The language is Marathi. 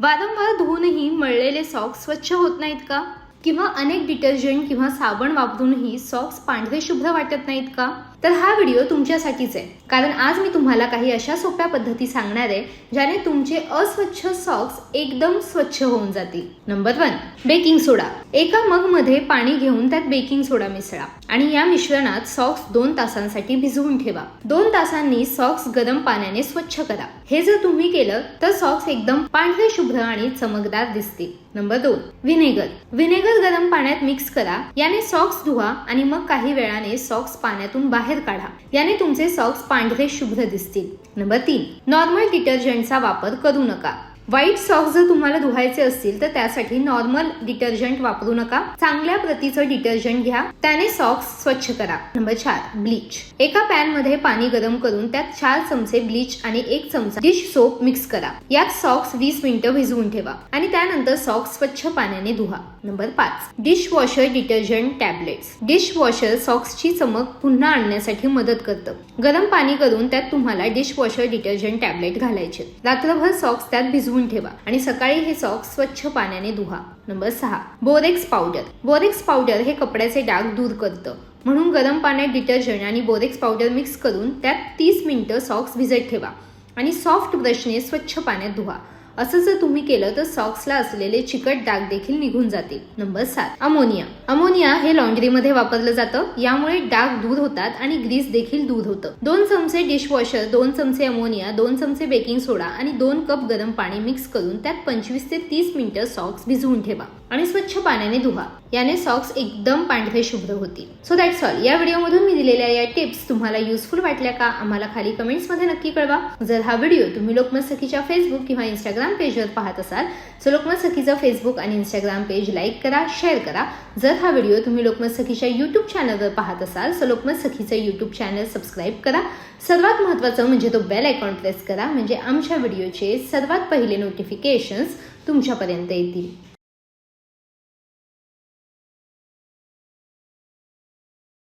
वारंवार धुवूनही मळलेले सॉक्स स्वच्छ होत नाहीत का? किंवा अनेक डिटर्जंट किंवा साबण वापरूनही सॉक्स पांढरे शुभ्र वाटत नाहीत का? तर हा व्हिडिओ तुमच्यासाठीच आहे. कारण आज मी तुम्हाला काही अशा सोप्या पद्धती सांगणार आहे ज्याने तुमचे अस्वच्छ सॉक्स एकदम स्वच्छ होऊन जातील. नंबर वन बेकिंग सोडा एका मग मध्ये पाणी घेऊन त्यात बेकिंग सोडा मिसळा आणि या मिश्रणात सॉक्स दोन तासांसाठी भिजवून ठेवा. दोन तासांनी सॉक्स गरम पाण्याने स्वच्छ करा. हे जर तुम्ही केलं तर सॉक्स एकदम पांढरे शुभ्र आणि चमकदार दिसतील. नंबर दोन व्हिनेगर व्हिनेगर गरम पाण्यात मिक्स करा. याने सॉक्स धुवा आणि मग काही वेळाने सॉक्स पाण्यातून बाहेर काढा. याने तुमचे सॉक्स पांढरे शुभ्र दिसतील. नंबर तीन. नॉर्मल डिटर्जंटचा वापर करू नका. व्हाईट सॉक्स जर तुम्हाला धुवायचे असतील तर त्यासाठी नॉर्मल डिटर्जंट वापरू नका. चांगल्या प्रतीचं डिटर्जंट घ्या. त्याने सॉक्स स्वच्छ करा. नंबर चार ब्लीच एका पॅनमध्ये पाणी गरम करून त्यात चार चमचे ब्लीच आणि एक चमचा डिश सोप मिक्स करा. यात सॉक्स वीस मिनिटं भिजवून ठेवा आणि त्यानंतर सॉक्स स्वच्छ पाण्याने धुवा. नंबर पाच dish washer detergent tablets dish washer सॉक्सची चमक पुन्हा आणण्यासाठी मदत करतं. गरम पाणी करून त्यात तुम्हाला डिश वॉशर डिटर्जंट टॅबलेट घालायचे. रात्रभर सॉक्स त्यात भिजवून ठेवा आणि सकाळी हे सॉक्स स्वच्छ पाण्याने धुवा. नंबर सहा बोरेक्स पावडर. बोरेक्स पावडर हे कपड्याचे डाग दूर करतं. म्हणून गरम पाण्यात डिटर्जंट आणि बोरेक्स पावडर मिक्स करून त्यात तीस मिनिटं सॉक्स भिजत ठेवा आणि सॉफ्ट ब्रशने स्वच्छ पाण्यात धुवा. असं जर तुम्ही केलं तर सॉक्सला असलेले चिकट डाग देखील निघून जातील. नंबर सात अमोनिया. अमोनिया हे लॉन्ड्रीमध्ये वापरलं जातं. यामुळे डाग दूर होतात आणि ग्रीस देखील दूर होतं. दोन चमचे डिशवॉशर दोन चमचे अमोनिया दोन चमचे बेकिंग सोडा आणि दोन कप गरम पाणी मिक्स करून त्यात पंचवीस ते तीस मिनिटं सॉक्स भिजवून ठेवा. आणि स्वच्छ पाण्याने धुवा. याने सॉक्स एकदम पांढरे शुभ्र होतील. सो दॅट्स ऑल या व्हिडिओमधून मी दिलेल्या या टिप्स तुम्हाला युजफुल वाटल्या का आम्हाला खाली कमेंट्समध्ये नक्की कळवा. जर हा व्हिडिओ तुम्ही लोकमत सखीच्या फेसबुक किंवा इंस्टाग्राम पेजवर पाहत असाल सो लोकमत सखीचं फेसबुक आणि इंस्टाग्राम पेज लाईक करा शेअर करा. जर हा व्हिडिओ तुम्ही लोकमत सखीच्या यूट्यूब चॅनलवर पाहत असाल सो लोकमत सखीचं यूट्यूब चॅनल सबस्क्राईब करा. सर्वात महत्त्वाचं म्हणजे तो बेल आयकॉन प्रेस करा म्हणजे आमच्या व्हिडिओचे सर्वात पहिले नोटिफिकेशन्स तुमच्यापर्यंत येतील.